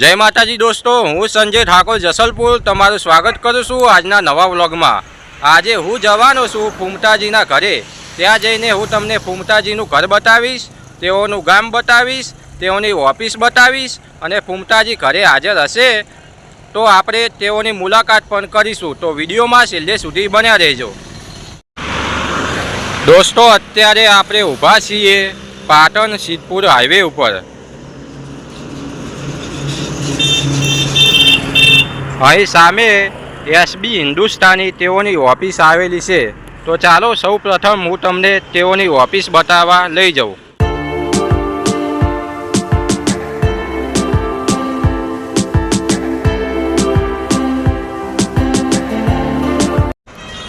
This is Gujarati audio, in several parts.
જય માતાજી દોસ્તો, હું સંજય ઠાકોર જસલપુર. તમારું સ્વાગત કરું છું આજના નવા વ્લોગમાં. આજે હું જવાનો છું ફૂમતાજીના ઘરે. ત્યાં જઈને હું તમને ફૂમતાજીનું ઘર બતાવીશ, તેઓનું ગામ બતાવીશ, તેઓની ઓફિસ બતાવીશ અને ફૂમતાજી ઘરે હાજર હશે તો આપણે તેઓની મુલાકાત પણ કરીશું. તો વિડીયોમાં છેલ્લે સુધી બન્યા રહેજો. દોસ્તો, અત્યારે આપણે ઊભા છીએ પાટણ સિદ્ધપુર હાઈવે ઉપર. અહીં સામે એસબી હિન્દુસ્તાની તેઓની ઓફિસ આવેલી છે. તો ચાલો સૌ પ્રથમ હું તમને તેઓની ઓફિસ બતાવવા લઈ જાઉં.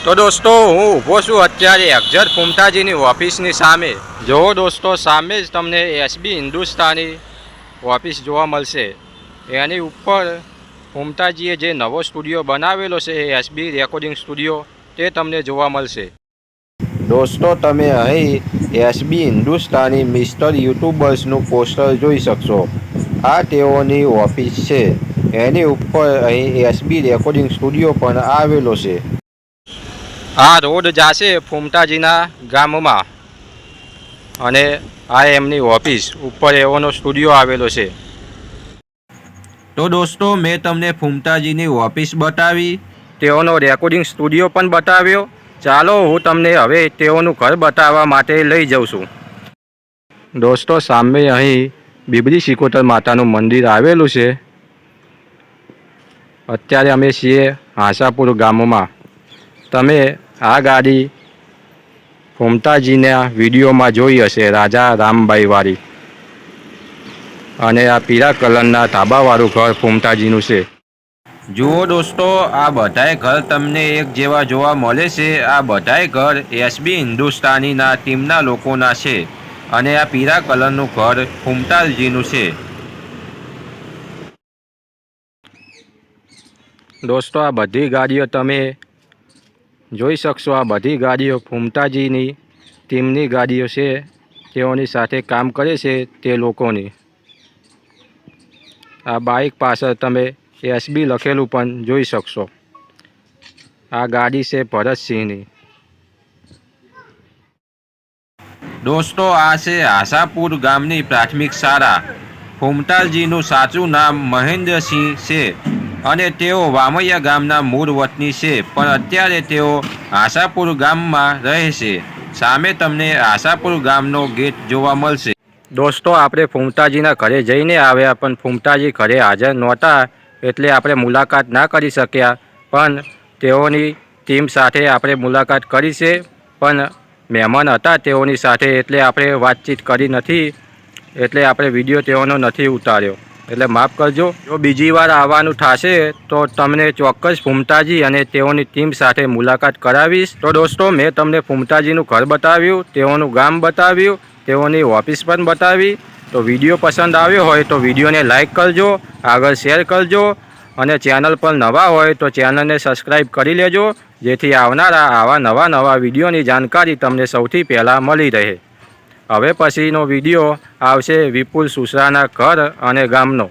તો દોસ્તો, હું ઊભો છું અત્યારે અક્ષર ફૂમતાજીની ઓફિસની સામે. જુઓ દોસ્તો, સામે જ તમને એસબી હિન્દુસ્તાની ઓફિસ જોવા મળશે. એની ઉપર ફૂમતાજીએ જે નવો સ્ટુડિયો બનાવેલો છે એ એસબી રેકોર્ડિંગ સ્ટુડિયો તે તમને જોવા મળશે. દોસ્તો તમે અહીં એસબી હિન્દુસ્તાની મિસ્ટર યુટ્યુબર્સનું પોસ્ટર જોઈ શકશો. આ તેઓની ઓફિસ છે. એની ઉપર અહીં એસબી રેકોર્ડિંગ સ્ટુડિયો પણ આવેલો છે. આ રોડ જાશે ફૂમતાજીના ગામમાં. અને આ એમની ઓફિસ ઉપર એઓનો સ્ટુડિયો આવેલો છે. તો દોસ્તો, મેં તમને ફૂમતાજીની ઓફિસ બતાવી. તેઓનો રેકોર્ડિંગ સ્ટુડિયો પણ બતાવ્યો. ચાલો, હું તમને હવે તેઓનું ઘર બતાવવા માટે લઈ જાઉં છું. દોસ્તો, સામે અહીં બીબડી શિકોતર માતાનું મંદિર આવેલું છે. અત્યારે અમે છીએ આશાપુર ગામમાં. તમે આ ગાડી ફૂમતાજીના વિડીયોમાં જોઈ હશે, રાજા રામભાઈ વાળી અને આ પીળા કલરના ધાબાવાળું ઘર ફૂમતાજીનું છે. જુઓ દોસ્તો આ બધાય ઘર તમને એક જેવા જોવા મળે છે. આ બધાય ઘર એસબી હિન્દુસ્તાનીના ટીમના લોકોના છે અને આ પીળા કલરનું ઘર ફૂમતાલજીનું છે. દોસ્તો આ બધી ગાડીઓ તમે જોઈ શકશો. આ બધી ગાડીઓ ફૂમતાજીની ટીમની ગાડીઓ છે. તેઓની સાથે કામ કરે છે તે લોકોની. આ બાઇક પાછળ તમે એસબી લખેલું પણ જોઈ શકશો. આ ગાડી છે ભરતસિંહની. દોસ્તો, આ છે આશાપુર ગામની પ્રાથમિક શાળા. ફૂમતાલજીનું સાચું નામ મહેન્દ્રસિંહ છે અને તેઓ વામૈયા ગામના મૂળ વતની છે, પણ અત્યારે તેઓ આશાપુર ગામમાં રહે છે. સામે તમને આશાપુર ગામનો ગેટ જોવા મળશે. દોસ્તો, આપણે ફૂમતાજીના ઘરે જઈને આવ્યા, પણ ફૂમતાજી ઘરે હાજર નહોતા એટલે આપણે મુલાકાત ના કરી શક્યા. પણ તેઓની ટીમ સાથે આપણે મુલાકાત કરી છે. પણ મહેમાન હતા તેઓની સાથે એટલે આપણે વાતચીત કરી નથી, એટલે આપણે વીડિયો તેઓનો નથી ઉતાર્યો. એટલે માફ કરજો. જો બીજી વાર આવવાનું થશે, તો તમને ચોક્કસ ફૂમતાજી અને તેઓની ટીમ સાથે મુલાકાત કરાવીશ. તો દોસ્તો, મેં તમને ફૂમતાજીનું ઘર બતાવ્યું, તેઓનું ગામ બતાવ્યું તેઓની ઓફિસ પણ બતાવી. તો વીડિયો પસંદ આવ્યો હોય તો વિડીયોને લાઇક કરજો, આગળ શેર કરજો અને ચેનલ પર નવા હોય તો ચેનલને સબસ્ક્રાઈબ કરી લેજો, જેથી આવનારા આવા નવા નવા વિડીયોની જાણકારી તમને સૌથી પહેલાં મળી રહે. હવે પછીનો વીડિયો આવશે વિપુલ સુસરાના ઘર અને ગામનો.